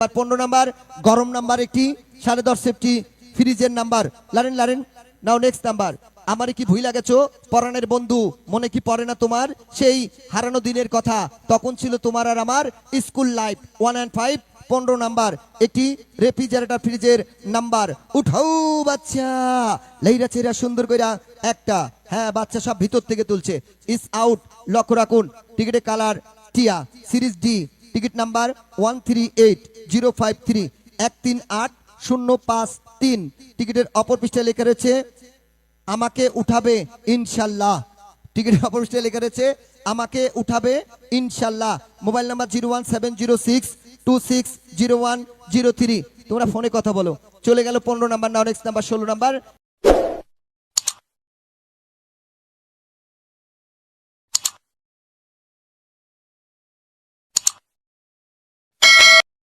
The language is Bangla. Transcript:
নাম্বার পনেরো নাম্বার, গরম নাম্বার একটি, সাড়ে দশ সেফটি, ফ্রিজের নাম্বার। লারেন লারেন, নাও নেক্সট নাম্বার। আমার কি ভুই লাগেছো? পরাণের বন্ধু, মনে কি পড়ে না তোমার? সেই হারানো দিনের কথা, তখন ছিল তোমার আর আমার school life. One and five, পনেরো নাম্বার। একটি রেফ্রিজারেটর ফ্রিজের নাম্বার। উঠাও বাচ্চা! লেইরা চেরা সুন্দর কইরা একটা। হ্যাঁ বাচ্চা সব ভিতর থেকে তুলছে। ইস আউট লক্ষ্য রাখুন। টিকিটের কালার টিয়া। Series D, ticket number one three eight zero five three, এক তিন আট শূন্য পাঁচ তিন। টিকিটের অপর পৃষ্ঠায় লেখা রয়েছে, আমাকে উঠাবে ইনশাল্লাহ। টিকিটের অপর পৃষ্ঠায় লেখা রয়েছে, আমাকে উঠাবে ইনশাল্লাহ। Mobile number zero one seven zero six two six zero one zero three. তোমরা ফোনে কথা বলো। চলে গেল পনেরো নাম্বার নাও নেক্সট নাম্বার, ষোলো নাম্বার।